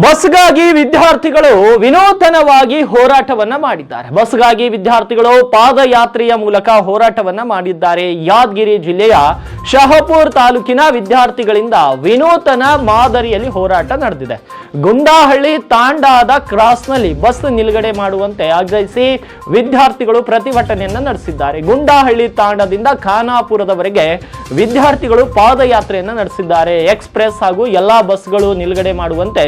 ಬಸ್ಗಾಗಿ ವಿದ್ಯಾರ್ಥಿಗಳು ವಿನೂತನವಾಗಿ ಹೋರಾಟವನ್ನ ಮಾಡಿದ್ದಾರೆ. ಬಸ್ಗಾಗಿ ವಿದ್ಯಾರ್ಥಿಗಳು ಪಾದಯಾತ್ರೆಯ ಮೂಲಕ ಹೋರಾಟವನ್ನ ಮಾಡಿದ್ದಾರೆ. ಯಾದಗಿರಿ ಜಿಲ್ಲೆಯ ಶಹಪುರ್ ತಾಲೂಕಿನ ವಿದ್ಯಾರ್ಥಿಗಳಿಂದ ವಿನೂತನ ಮಾದರಿಯಲ್ಲಿ ಹೋರಾಟ ನಡೆದಿದೆ. ಗುಂಡಾಹಳ್ಳಿ ತಾಂಡಾದ ಕ್ರಾಸ್ನಲ್ಲಿ ಬಸ್ ನಿಲುಗಡೆ ಮಾಡುವಂತೆ ಆಗ್ರಹಿಸಿ ವಿದ್ಯಾರ್ಥಿಗಳು ಪ್ರತಿಭಟನೆಯನ್ನು ನಡೆಸಿದ್ದಾರೆ. ಗುಂಡಾಹಳ್ಳಿ ತಾಂಡದಿಂದ ಖಾನಾಪುರದವರೆಗೆ ವಿದ್ಯಾರ್ಥಿಗಳು ಪಾದಯಾತ್ರೆಯನ್ನು ನಡೆಸಿದ್ದಾರೆ. ಎಕ್ಸ್ಪ್ರೆಸ್ ಹಾಗೂ ಎಲ್ಲಾ ಬಸ್ಗಳು ನಿಲುಗಡೆ ಮಾಡುವಂತೆ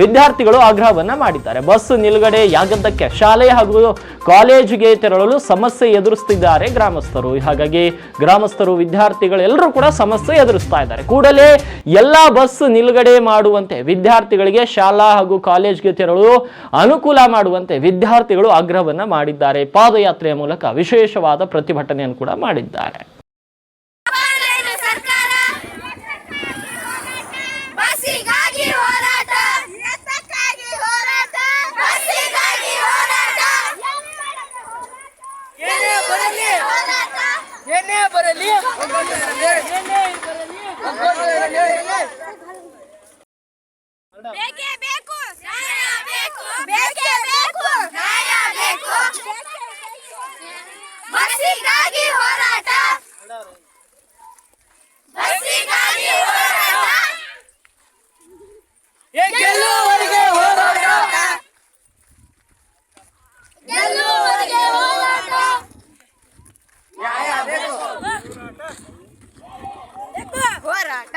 ವಿದ್ಯಾರ್ಥಿಗಳು ಆಗ್ರಹವನ್ನ ಮಾಡಿದ್ದಾರೆ. ಬಸ್ ನಿಲುಗಡೆ ಯಾಗದ್ದಕ್ಕೆ ಶಾಲೆ ಹಾಗೂ ಕಾಲೇಜಿಗೆ ತೆರಳಲು ಸಮಸ್ಯೆ ಎದುರಿಸುತ್ತಿದ್ದಾರೆ ಗ್ರಾಮಸ್ಥರು. ಹಾಗಾಗಿ ಗ್ರಾಮಸ್ಥರು ವಿದ್ಯಾರ್ಥಿಗಳು ಎಲ್ಲರೂ ಕೂಡ ಸಮಸ್ಯೆ ಎದುರಿಸ್ತಾ ಇದ್ದಾರೆ. ಕೂಡಲೇ ಎಲ್ಲಾ ಬಸ್ ನಿಲುಗಡೆ ಮಾಡುವಂತೆ ವಿದ್ಯಾರ್ಥಿಗಳಿಗೆ ಶಾಲಾ ಹಾಗೂ ಕಾಲೇಜ್ಗೆ ತೆರಳು, ಅನುಕೂಲ ಮಾಡುವಂತೆ ವಿದ್ಯಾರ್ಥಿಗಳು ಆಗ್ರಹವನ್ನು ಮಾಡಿದ್ದಾರೆ. ಪಾದಯಾತ್ರೆಯ ಮೂಲಕ ವಿಶೇಷವಾದ ಪ್ರತಿಭಟನೆಯನ್ನು ಕೂಡ ಮಾಡಿದ್ದಾರೆ. ಕಾಂಗ್ರೆಸ್ ಬೇಕೇ ಬೇಕು ನ್ಯಾಯ ಬೇಕು ಬೇಕೇ ಬೇಕು ನ್ಯಾಯ ಬೇಕು ಬಸ್ಸಿಗಾಗಿ ಹೋರಾಟ ಬಸ್ಸಿಗಾಗಿ ಹೋರಾಟ ಗೆಲ್ಲುವವರೆಗೆ ಹೋರಾಟ ಗೆಲ್ಲುವವರೆಗೆ ಹೋರಾಟ ನ್ಯಾಯ ಬೇಕು ಹೋರಾಟ